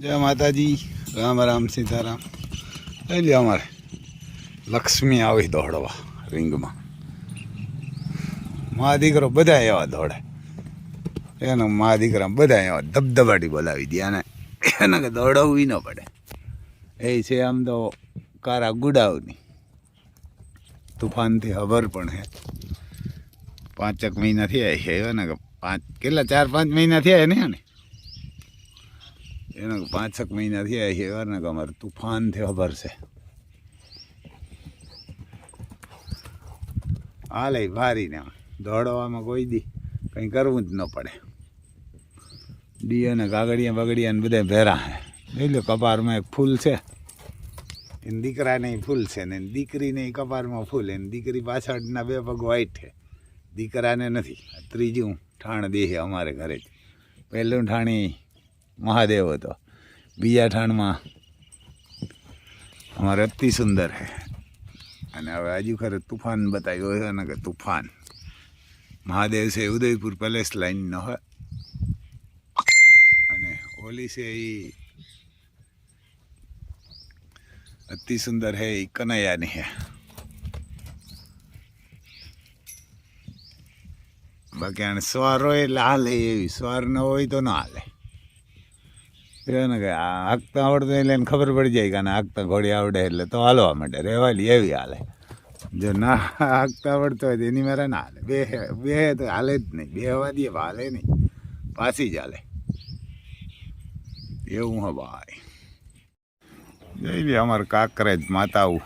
જય માતાજી, રામ રામ સીતારામ. એટલે અમારે. લક્ષ્મી આવી દોડવા રિંગમાં. મા દીકરો બધા એવા દોડે. એનો મા દીકરા બધા એવા ધબધબાટી બોલાવી દે અને એને કે દોડવવી ન પડે. એ છે આમ તો કારા ગુડાવની. તુફાનથી ખબર પણ હે. પાંચક મહિના થયા છે ને કે પાંચ કેટલા? ચાર પાંચ મહિના થયા ને ને એના પાંચક મહિના થયા છે, એવા ને કે અમારે તુફાનથી ખબર છે. લઈ ભારીને દોડવામાં કોઈ દી કંઈ કરવું જ ન પડે. ડી અને કાગડિયા બગડિયા ને બધા ભેરા હે. લઈ લો કપારમાં એક ફૂલ છે. એને દીકરાને ફૂલ છે ને દીકરીને કપારમાં ફૂલ. એની દીકરી પાછળના બે પગ વ્હાઈટ છે. દીકરાને નથી. ત્રીજું ઠાણ દે અમારે ઘરે. જ પહેલું ઠાણી મહાદેવ હતો. બીજા ઠાણમાં અમારે અતિ સુંદર છે અને હવે હજુ ખરે તુફાન બતાવ્યો છે ને કે તુફાન. મહાદેવ છે ઉદયપુર પેલેસ લાઈનનો હોય. અને ઓલી છે એ અતિ સુંદર હે એ કનૈયાની હે. બાકી આને સ્વાર હોય એટલે હાલે એવી. સ્વાર ન હોય તો ના હાલે. એને કે હાંકતા આવડતું એટલે એને ખબર પડી જાય કે આને હાંકતા ઘોડી આવડે એટલે તો હાલવા માટે રહેવાલી એવી હાલે. જો ના હાંકતા આવડતો હોય તો એની મારે ના હાલે. બે બે તો હાલે જ નહીં. બે હવા દે, હાલે નહીં. પાછી જ હાલે. એવું હા ભાઈ. જઈ લે અમારે કાંકરેજ માતાઓ.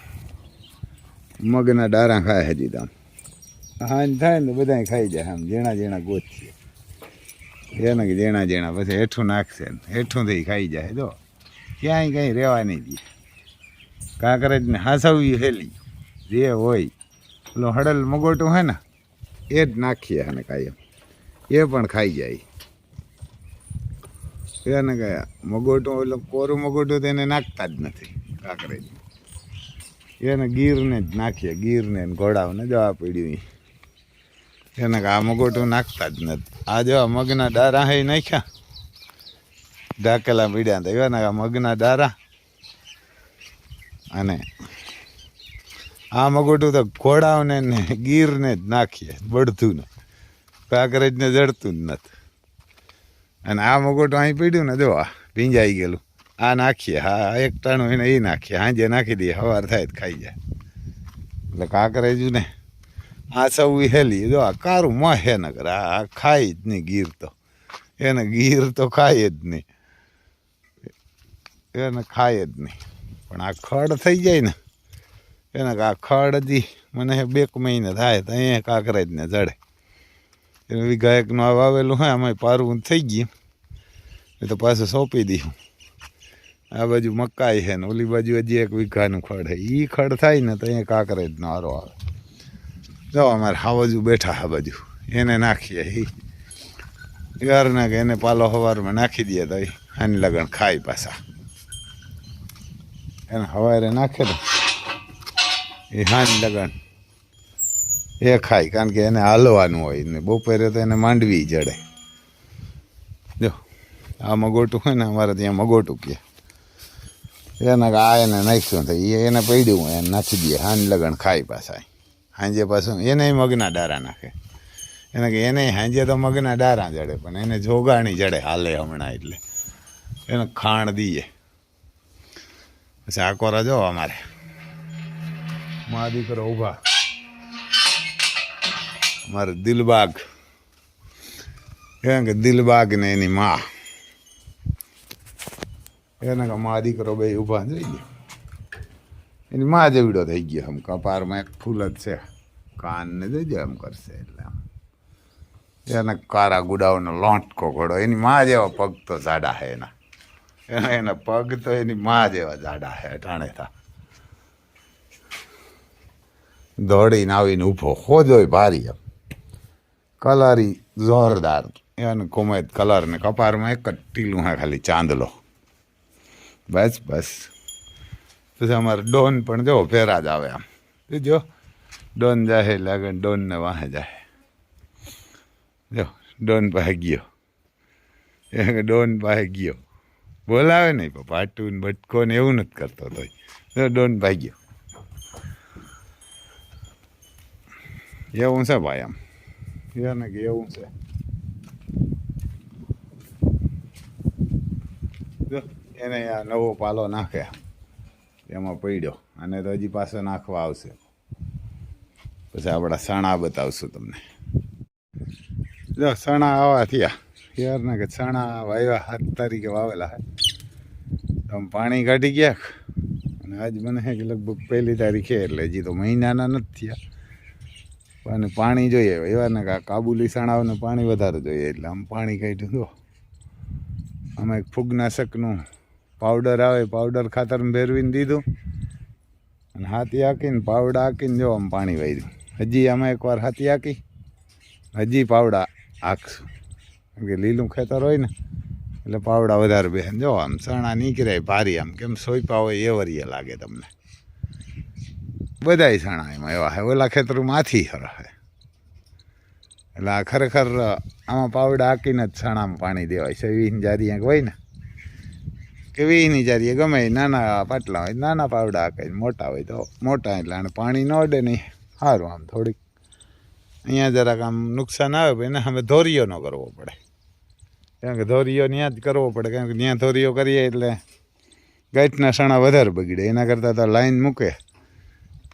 મગના ડારા ખાય હજી તો હાંજ થાય ને બધા ખાઈ જાય આમ, ઝીણા ઝીણા ગોઠીએ એને કે જેણા જેણા પછી હેઠું નાખશે ને, હેઠું થઈ ખાઈ જાય, જો. ક્યાંય કંઈ રહેવા નહીં દે. કાંકરેજને હાસવવી હેલી, જે હોય. પેલું હડલ મગોટું હોય ને, એ જ નાખીએ અને કાયમ. એ પણ ખાઈ જાય. એને કે મગોટું એટલે કોરું મગોટું તો એને નાખતા જ નથી કાંકરેજ એને ગીરને જ નાખીએ, ગીરને ને ઘોડાઓને જવા પડ્યું. એને કે આ મગોટું નાખતા જ નથી. આ જો મગના ડારા હે નાખ્યા. ઢાકેલા પીડ્યા હતા એવા આ મગના ડારા. અને આ મગોટું તો ઘોડાઓને ને ગીરને જ નાખીએ બળતું ને કાંકરેજને જડતું જ નથી. અને આ મગોટું અહીં પીડ્યું ને જો આ ભીંજાઈ ગયેલું. આ નાખીએ, હા એક ટાણું એને એ નાખીએ. હાંજે નાખી દઈએ સવાર થાય તો ખાઈ જાય. એટલે કાંકરેજું ને આ સૌ હેલી. જો આ કારું મહે ન કરે આ ખાય જ નહીં ગીર તો. એને ગીર તો ખાય જ નહીં એને ખાય જ નહીં પણ આ ખડ થઈ જાય ને, એને આ ખડ હજી મને બે મહિને થાય તો અહીંયા કાંકરેજને જડે. એને વીઘા એકનું આ વાવેલું હોય આમાં પારવું થઈ ગયું. એ તો પાછું સોંપી દીધું. આ બાજુ મકાઈ છે ને, ઓલી બાજુ હજી એક વીઘાનું ખડ છે એ ખડ થાય ને તો અહીંયા આરો આવે. જો અમારે બાજુ બેઠા હા બાજુ એને નાખીએ એ ઘરના કે એને પાલો સવારમાં નાખી દઈએ તો આની લગન ખાય પાછા. એને હવારે નાખે તો એ હાની લગન. એ ખાય, કારણ કે એને હાલવાનું હોય ને બપોરે તો એને માંડવી જડે. જો, આ મગોટું હોય ને અમારે ત્યાં મગોટું કહે એને આ એને નાખ્યું તો એને પડ્યું એને નાખી દઈએ. હાન લગન ખાય પાછા. હાંજે પાછું એને મગના ડારા નાખે. એને કે એને હાંજે તો મગના ડારા જડે, પણ એને જોગાણી જડે હાલે હમણાં એટલે. એને ખાણ દઈએ પછી આકોરા જો અમારે. મા દીકરો ઊભા. અમારે દિલબાગ. એને કે દિલબાગ ને એની મા. એને કે મા દીકરો બે ઊભા જઈ ગયો. એની મા જેવડો થઈ ગયો આમ, કપારમાં એક ફૂલ જ છે. કાનને જોજો એમ કરશે એટલે આમ. એને કારા ગુડાઓનો લોંટકો ઘોડો, એની મા જેવા પગ તો જાડા હે એના. એના એના પગ તો એની મા જેવા જાડા હે અટાણે થા. દોડીને આવીને ઊભો, હોજોય ભારી એમ. કલરી જોરદાર. એને કોમેત કલર ને કપારમાં એક જ ટીલું હે ખાલી ચાંદલો. બસ બસ. પછી અમારે ડોન પણ જો ફેરા જ આવે આમ. જો, ડોન જાય લાગે ડોનને વાહે જાય જો, ડોન પાસે ગયો. એ ડોન પાસે ગયો. બોલાવે નહીં પણ આટું ને બટકો ને એવું નથી કરતો તોય. ડોન ભાગ્યો એવું છે ભાઈ આમ. એને કે એવું છે. એને આ નવો પાલો નાખે એમાં પડ્યો. અને તો હજી પાછો નાખવા આવશે. પછી આપણા સણા બતાવશું તમને. જો, સણા આવા થયા. યારના કે સણા વાવ્યા સાત તારીખે વાવેલા આમ પાણી કાઢી ગયા અને આજ મને કે લગભગ પહેલી તારીખે એટલે હજી તો મહિનાના નથી થયા. અને પાણી જોઈએ. એવા ને કાબુલી સણાઓને પાણી વધારે જોઈએ. એટલે આમ પાણી કાઢ્યું. દો આમાં એક ફૂગનાશકનું પાવડર આવે, પાવડર ખાતર ભેરવીને દીધું. અને હાથી હાકીને પાવડા હાકીને જો આમ પાણી વાર્યું હજી આમાં એકવાર હાથી હાકી. હજી પાવડા હાકશું. કેમ કે લીલું ખેતર હોય ને, એટલે પાવડા વધારે બે જો આમ ચણા નીકળે ભારી આમ. કેમ સોઈપા હોય એ વરીએ લાગે તમને. બધાય ચણા એમાં એવા હે. ઓલા ખેતરમાં હર હે. એટલે આ ખરેખર આમાં પાવડા હાકીને જ ચણામાં પાણી દેવાય છે. વીની જારી ક્યાંક હોય ને કે વીની જારીએ ગમે નાના પાટલા હોય, નાના પાવડા હાકાય મોટા હોય તો મોટા એટલે અને પાણી ન અડે નહીં સારું આમ થોડીક. અહીંયા જરાક આમ નુકસાન આવે પણ એને અમે ધોરિયો ન કરવો પડે. કારણ કે ધોરિયો ત્યાં જ કરવો પડે, કારણ કે ત્યાં ધોરીઓ કરીએ એટલે ગાંઠના સણા વધારે બગડે, એના કરતાં તો લાઈન મૂકે.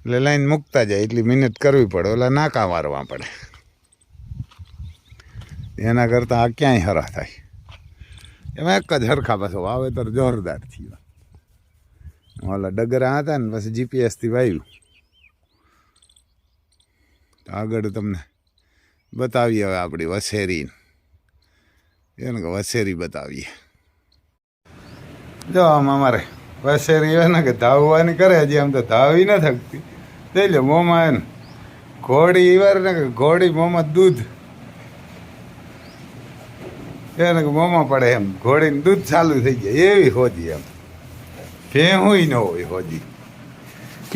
એટલે લાઈન મૂકતા જાય, એટલી મહેનત કરવી પડે, ઓલા નાકા મારવા પડે. એના કરતાં આ ક્યાંય હરા થાય. એમાં એક જ હરખા પાછો વાવેતર જોરદાર થયું. ઓલા ડગરા હતા ને પછી જીપીએસથી વાવ્યું તો આગળ તમને બતાવીએ હવે આપણી વસેરી એને કે વસેરી બતાવીએ. જો આમ અમારે વસેરી એને કે ધાવવાની કરે હજી આમ તો ધાવી ન થકતી જઈ લે મોંમાં એને. ઘોડી વાર ને કે ઘોડી મોંમાં દૂધ એને મોંમાં પડે એમ. ઘોડીને દૂધ ચાલુ થઈ જાય. એવી હોજી એમ. ભેહુંય ન હોય હોજી.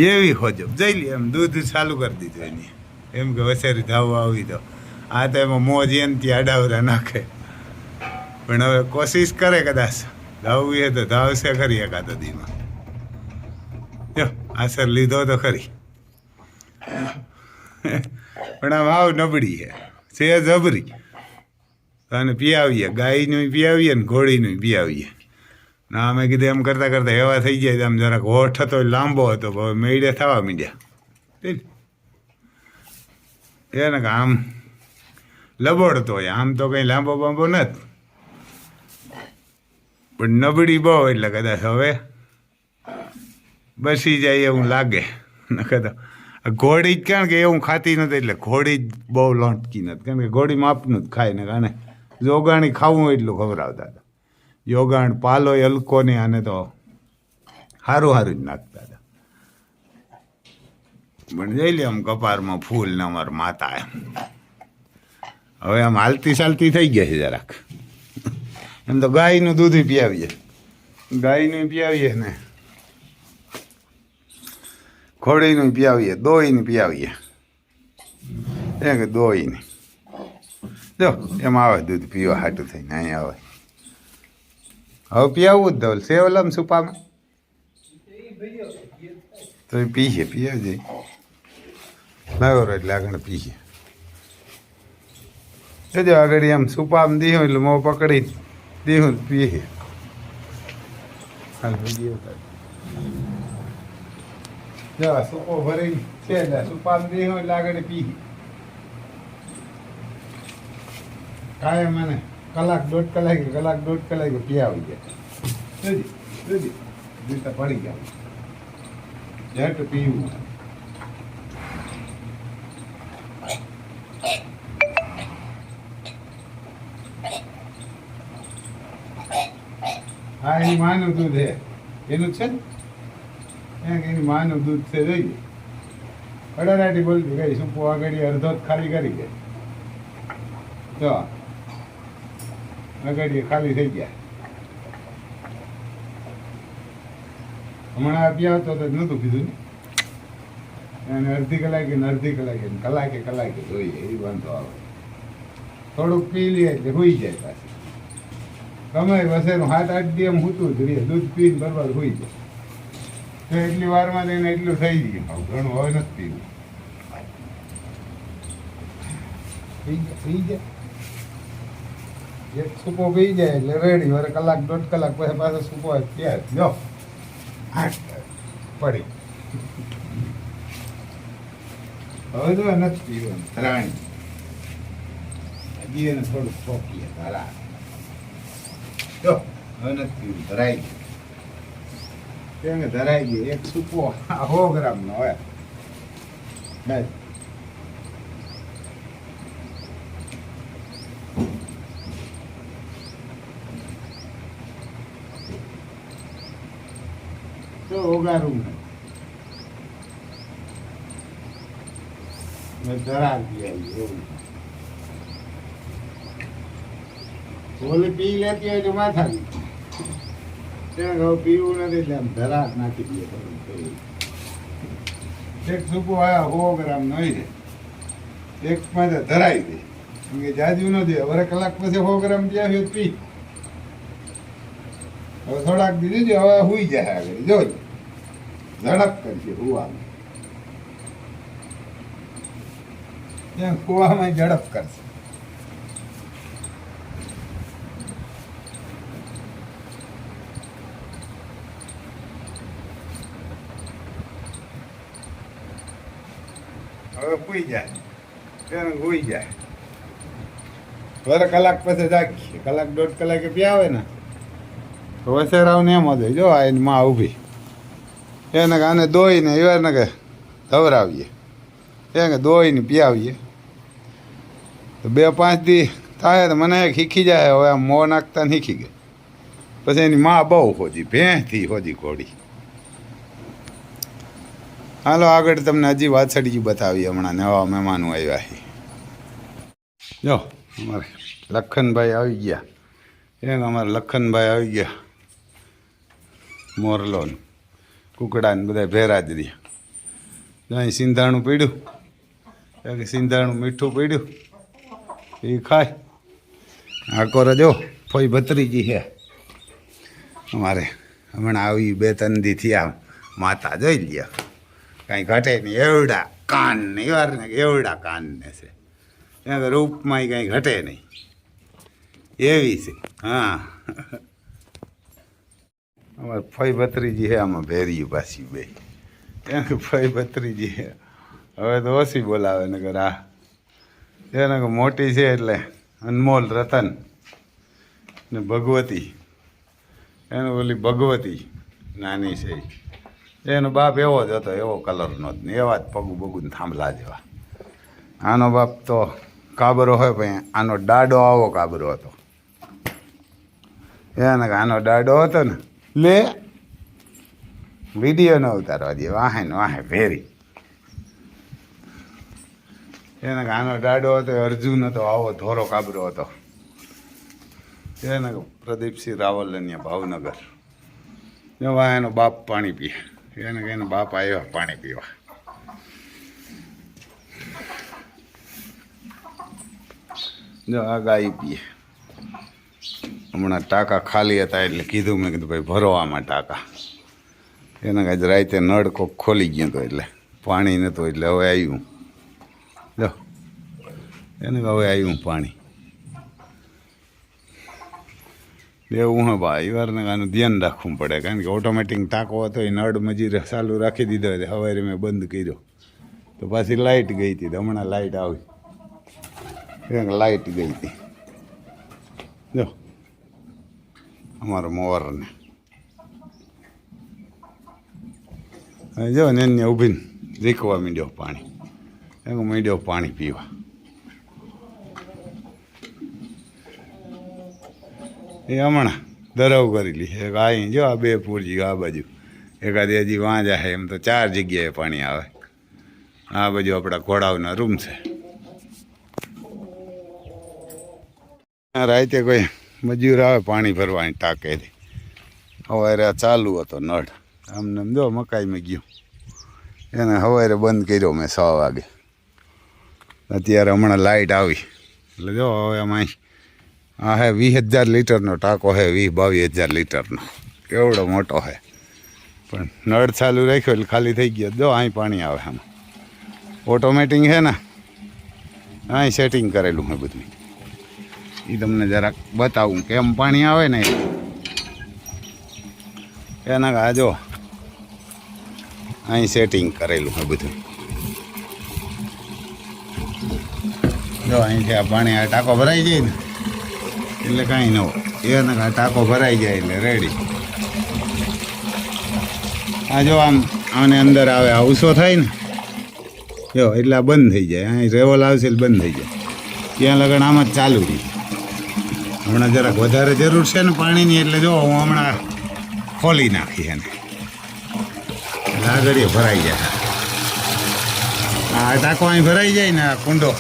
એવી હોજો. જઈ લે એમ, દૂધ ચાલુ કરી દીધું એની. એમ કે વસેરી ધાવવા આવી તો આ તો એમાં મોજ ત્યાં અડાવરા નાખે. પણ હવે કોશિશ કરે કદાચ. ધાવવી હે તો ધાવશે ખરી એકાદ દીમાં. જો આસર લીધો તો ખરી. પણ આમ આવ નબળી છે જબરી. અને પીયાવીએ, ગાયનું પીઆવીએ ને ઘોડીનું પીયાવીએ. ના, અમે કીધું એમ કરતાં કરતાં એવા થઈ જાય આમ જરાક હોઠ હતો, લાંબો હતો હવે મેળે થવા મીડ્યા. એને કે આમ લબોડતો હોય, આમ તો કંઈ લાંબો બાંબો નથી. પણ નબળી બહુ એટલે કદાચ હવે બસી જાય એવું લાગે. આ ઘોડી જ કારણ કે એવું ખાતી નથી, એટલે ઘોડી જ બહુ લોટકી નથી. કારણ કે ઘોડી માપનું જ ખાય ને કારણે જોગાણી ખાવું એટલું ખવડાવતા હતા યોગાણ પાલો હલકો ને આને તો સારું સારું જ નાખતા હતા. પણ જઈ લે આમ કપારમાં ફૂલ ને અમારા માતા એમ. હવે આમ હાલતી ચાલતી થઈ ગયા છે જરાક. એમ તો ગાયનું દૂધ પીયાવીએ. ગાયનું પીયાવીએ ને. ખોડીનું પીયાવીએ દોઈને પીયાવીએ. એ દોઈને જો, એમ આવે, દૂધ પીવા હાટું થઈને અહીં આવે. હવે પીવું જ ધવલ સેવલમ સુપામાં તો પીએ પીએ લાવ્યો એટલે આગળ પીએ. જો આગળ એમ સુપામ દીહું, એટલે મોં પકડી દીહું પીએ. જો સુપો ભરી છે સુપામ દીહું, એટલે આગળ પી કાયમ મને કલાક દોઢ કલાક કલાક દોઢ કલાક પી આવી ગયા. જોજી જોજી જીતા પડી ગયા. જટ પીવું. હા, એની માનું દૂધ છે એનું છે ને? એની માનું દૂધ છે જોઈએ અડરાટી બોલતી ગઈ પોવા આગળ અડધો જ ખાલી કરી ગઈ જો આગળ ખાલી થઈ ગયા. હમણાં આપ્યા હતો તો નહોતું કીધું ને? અને અડધી કલાકે ને અડધી કલાકે કલાકે કલાકે જોઈએ, એ વાંધો આવે. થોડુંક પી લે એટલે હોઈ જાય પાછી. સમય વસેનું હાથ આઠ દી એમ હૂતું જ રહે, દૂધ પીને બરબાદ હોઈ જાય. તો એટલી વારમાં એને એટલું થઈ ગયું. ઘણું હવે નથી પીવું. થઈ જાય થઈ જાય એક સૂકો પી જાય એટલે રેડી વરે કલાક દોઢ કલાક પછી પાછો સૂકો ત્યાં જો પડી. હવે તો નથી પીવાનું. ધરાણી હજી એને થોડું પોકીએ ધરા જો હવે નથી પીવું. ધરાઈ ગયું. કેમ કે ધરાઈ ગયું. એક સૂકો હો ગ્રામનો હોય. બસ તો ઓગારું ઓલી પી લેતી હોય તો માથા પીવું નથી એટલે આમ ધરાક નાખી થોડું. એક સૂકો આયા સો ગ્રામ નહીં રે એક માં ધરાઈ દે. જાજુ નથી દે. હવે કલાક પછી સો ગ્રામ જ્યાં પી. હવે થોડાક દીધી હવે હુઈ જાય આગળ જોજો. ઝડપ કરશે હુવામાં ત્યાં કુવામાં ઝડપ કરશે. હવે હુઈ જાય. તેને હુઈ જાય. વરે કલાક પછી જાગીએ. કલાક દોઢ કલાકે પ્યાવે ને તો વસેરાવને એમ હતું જો આ એમાં ઊભી એને આને દોઈને એને કે ધવરાવીએ. એને દોઈને પીયાવીએ. તો બે પાંચ દી થાય તો મને એક શીખી જાય, હવે આમ મોં નાખતા શીખી ગઈ. પછી એની માં બહુ હોજી ભેંસથી હોજી ઘોડી. હાલો, આગળ તમને હજી વાછડી બતાવી હમણાં, નવા મહેમાનો આવ્યા છે. જો, અમારે લખનભાઈ આવી ગયા. એને અમારે લખનભાઈ આવી ગયા. મોરલોન. કુકડા ને બધા ભેરા જ રહ્યા. અહીં સિંધાણું પીડ્યું કે સિંધાણું મીઠું પીડ્યું એ ખાય. આકો રજો ફોઈ ભત્રીજી છે અમારે હમણાં આવી બે ત્રણ દી થયા, માતા જોઈ લ્યા. કાંઈ ઘટે નહીં, એવડા કાન ને વાર ને એવડા કાન ને છે. એના રૂપમાં કાંઈ ઘટે નહીં. એવી છે, હા. અમારે ફઈ ભત્રીજી છે, આમાં ભેરી પાછી બે. એમ કે ફઈ ભત્રીજી છે. હવે તો ઓછી બોલાવે ને કે આ. એને કે મોટી છે એટલે અનમોલ રતન ને ભગવતી. એને ઓલી ભગવતી નાની છે એનો બાપ એવો જ હતો, એવો કલરનો જ ને એવા જ પગું બગું થાંભલા જેવા. આનો બાપ તો કાબરો હોય, પણ આનો ડાડો આવો કાબરો હતો. એને કે આનો ડાડો હતો ને લે વીડિયો ન ઉતારવા દે. વાહે ને વાહે ભેરી એને ગાનો દાડો હતો, અર્જુન હતો, આવો ધોરો કાબરો હતો. એને પ્રદીપસિંહ રાવલ અહીંયા ભાવનગર. વાહ એનો બાપ પાણી પીએ. એને એનો બાપ આવ્યા પાણી પીવા. જો આ ગાય પીએ. હમણાં ટાંકા ખાલી હતા એટલે કીધું મેં કીધું, ભાઈ ભરો આમાં ટાંકા. એને કાંઈ રાતે નળ કોક ખોલી ગયો હતો એટલે, પાણી નહોતું એટલે હવે આવ્યું જો એને હવે આવ્યું પાણી. એવું હા ભાઈ વારને આનું ધ્યાન રાખવું પડે, કારણ કે ઓટોમેટિક ટાંકો હતો, એ નળ મજી ચાલુ રાખી દીધો એટલે સવારે મેં બંધ કર્યો. તો પાછી લાઇટ ગઈ હતી, હમણાં લાઇટ આવી. લાઇટ ગઈ હતી. જો અમારો મોવારને જો ને એને ઊભીને રીકવા માંડ્યો પાણી. એમ માંડ્યો પાણી પીવા. એ હમણાં દરવ કરેલી એક અહીં જો આ બે પૂરજી આ બાજુ. એકાદી હજી વાંજા છે એમ તો ચાર જગ્યાએ પાણી આવે. આ બાજુ આપણા ઘોડાઓના રૂમ છે. આ રાતે કોઈ મજૂર આવે, પાણી ભરવાની ટાંકેથી સવારે ચાલુ હતો નળ. આમને એમ જો મકાઈમાં ગયું. એને સવારે બંધ કર્યો મેં છ વાગે. અત્યારે હમણાં લાઇટ આવી. એટલે જો હવે અહીં આ હે વીસ હજાર લીટરનો ટાંકો હે, વીસ, બાવીસ હજાર લીટરનો. કેવડો મોટો હે. પણ નળ ચાલુ રાખ્યો એટલે ખાલી થઈ ગયો. જો અહીં પાણી આવે આમાં. ઓટોમેટિક છે ને? અહીં સેટિંગ કરેલું છે બધું. એ તમને જરાક બતાવું કેમ પાણી આવે ને એના આ જો. અહીં સેટિંગ કરેલું છે બધું. જો અહીંથી આ પાણી આ ટાંકો ભરાઈ જાય ને, એટલે કાંઈ ન હોય. એના આ ટાંકો ભરાઈ જાય એટલે રેડી આ જો આમ આને અંદર આવે આવસો થાય ને. જો, એટલે બંધ થઈ જાય. અહીં રેવલ આવશે એટલે બંધ થઈ જાય. ત્યાં લગન આમ જ ચાલુ રહી. હમણાં જરાક વધારે જરૂર છે ને પાણીની એટલે જો હું હમણાં ખોલી નાખી એને. આગળ ભરાઈ જાય. આ ટાંકો અહીં ભરાઈ જાય ને આ કુંડો.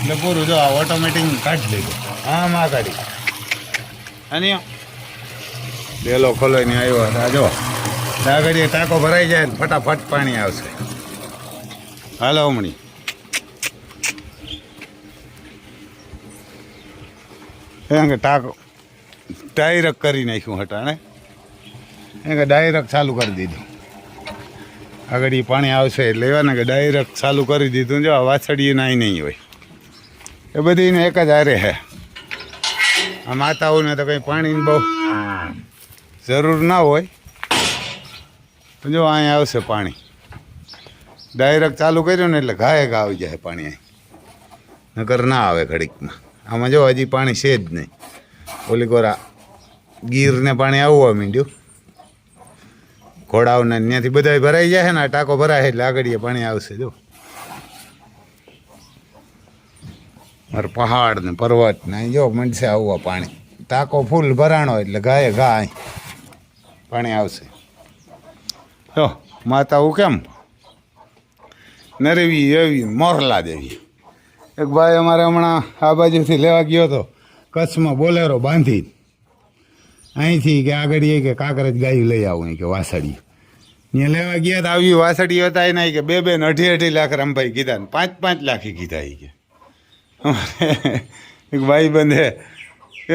એટલે પૂરું જો આ ઓટોમેટિક કાઢી લીધું આમ આ કાઢી અને ડેલો ખોલાઈને આવ્યો આ જો આગળ ટાંકો ભરાઈ જાય ને ફટાફટ પાણી આવશે. હાલો હમણી. કે ટાંકો ડાયરેક્ટ કરી નાખ્યું હટાણે એને કે ડાયરેક્ટ ચાલુ કરી દીધું. આગળ એ પાણી આવશે એટલે એવા ને કે ડાયરેક્ટ ચાલુ કરી દીધું. જો આ વાછડી નાઈ નહીં હોય. એ બધીને એક જ હારે હે. આ માતાઓને તો કંઈ પાણીની બહુ જરૂર ના હોય. તો જો અહીંયા આવશે પાણી. ડાયરેક્ટ ચાલુ કર્યું ને એટલે ઘાય ઘા આવી જાય પાણી અહીં. નગર ના આવે ઘડીકમાં. આમાં જો હજી પાણી છે જ નહીં. ઓલી કોરા ગીરને પાણી આવવા માંડ્યું. ઘોડાઓને ત્યાંથી બધા ભરાઈ જાય ને, આ ટાંકો ભરાય એટલે આગળ પાણી આવશે, જો. મારે પહાડ ને પર્વત ને અહીં જો મંડશે આવવા પાણી. ટાંકો ફૂલ ભરાણો એટલે ગાયે ઘા અહીં. પાણી આવશે. જો હું કેમ? નરેવી એવી મોરલા દેવી. એક ભાઈ અમારે હમણાં આ બાજુથી લેવા ગયો હતો, કચ્છમાં બોલેરો બાંધી અહીંથી કે આગળ એ કે કાંકરજ ગાયું લઈ આવું કે વાસળી ત્યાં લેવા ગયા તો આવી વાસળી હતા એના કે બે બે ને અઢી અઢી લાખ રમભાઈ કીધા ને પાંચ પાંચ લાખી કીધા એ કે. એક ભાઈ બંધે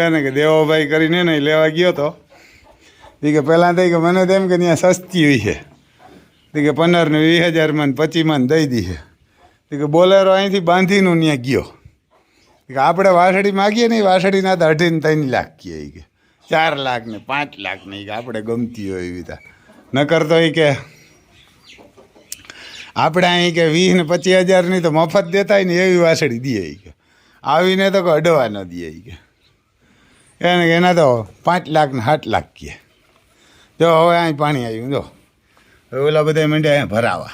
એને કે દેવાભાઈ કરીને ને લેવા ગયો તો. એ કે પહેલાં તો ઈ કે મને તો એમ કે ત્યાં સસ્તી હોય છે. કે પંદર ને વીસ હજારમાં ને પચીસમાં દઈ દીધે. કે બોલેરો અહીંથી બાંધીને ત્યાં ગયો. કે આપણે વાસળી માગીએ ને વાસળીના તો અઢીને ત્રણ લાખ કહે કે. ચાર લાખ ને પાંચ લાખ ને કે આપણે ગમતી હોય એવી રીતે. નકર તો એ કે આપણે અહીં કે વીસ ને પચીસ હજારની તો મફત દેતા હોય ને એવી વાસળી દે કે. આવીને તો કોઈ અડવા ન દે કે. એને એના તો પાંચ લાખ ને સાત લાખ કહે. જો હવે અહીં પાણી આવ્યું, જો. ઓલા બધા મંડ્યા અહીંયા ભરાવા.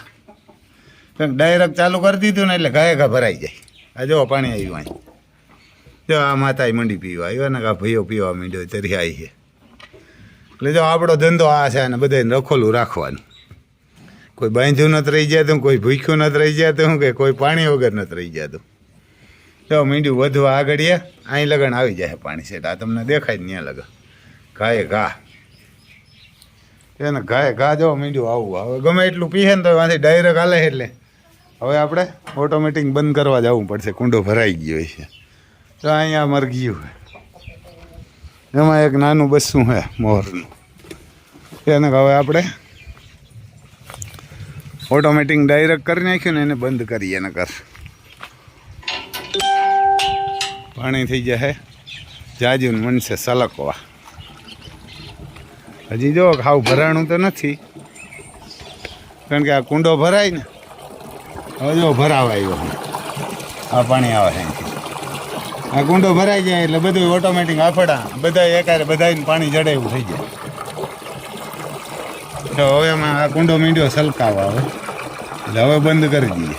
ડાયરેક્ટ ચાલુ કરી દીધું ને એટલે ઘાએ ઘા ભરાઈ જાય. આ જો પાણી આવ્યું અહીં. જો આ માતાએ મંડી પીવા આવ્યો ને આ ભાઈઓ પીવા માંડ્યો તરી આવી છે. એટલે જો આપણો ધંધો આ છે અને બધાને રખોલું રાખવાનું. કોઈ બાંધ્યું નથી રહી જતું કોઈ ભૂખ્યું નથી રહી જતું કે કોઈ પાણી વગર નથી રહી જતું જો મીંડ્યું વધવા આગળ એ અહીં લગન આવી જાય પાણી છે આ તમને દેખાય ત્યાં લગન ઘાએ ઘા. એને ઘાએ ઘા જો મીંડ્યું આવું હવે ગમે એટલું પીએ ને તો વાંથી ડાયરેક્ટ હાલે એટલે. હવે આપણે ઓટોમેટિક બંધ કરવા જવું પડશે. કુંડો ભરાઈ ગયો છે તો અહીંયા મરઘિયું છે એમાં એક નાનું બસ્સું છે મોરનું. એને હવે આપણે ઓટોમેટિક ડાયરેક્ટ કરી નાખ્યું ને એને બંધ કરીએ એને કર પાણી થઈ જશે જાજુ ને મનશે સલકવા. હજી જો ખાવ ભરાણું તો નથી. કારણ કે આ કુંડો ભરાય ને હવે જો ભરાવા આવ્યો આ પાણી આવે આ કુંડો ભરાઈ જાય એટલે બધું ઓટોમેટિક આફડા બધા એકારે બધાને પાણી જડે એવું થઈ જાય. તો હવે એમાં આ કુંડો મીંડ્યો સલકાવા આવે એટલે હવે બંધ કરી દઈએ.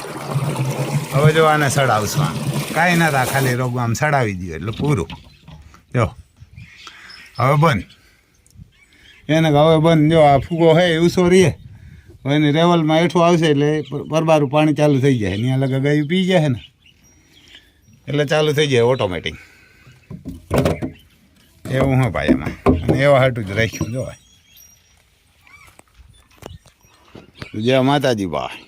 હવે જો આને સડાવશું આમ. કાંઈ ના થાય, ખાલી રોગ આમ સડાવી દઈએ એટલે પૂરું. જો, હવે બંધ. એને હવે બંધ. જો આ ફૂગો હે ઉસો રહીએ એની રેવલમાં એઠું આવશે એટલે પરબારું પાણી ચાલુ થઈ જાય. ત્યાં લગા ગાયું પી જાય ને. એટલે ચાલુ થઈ જાય ઓટોમેટિક એવું હા ભાઈ એમાં અને એવા હાટું જ રાખ્યું જોવાય. જય માતાજી ભાઈ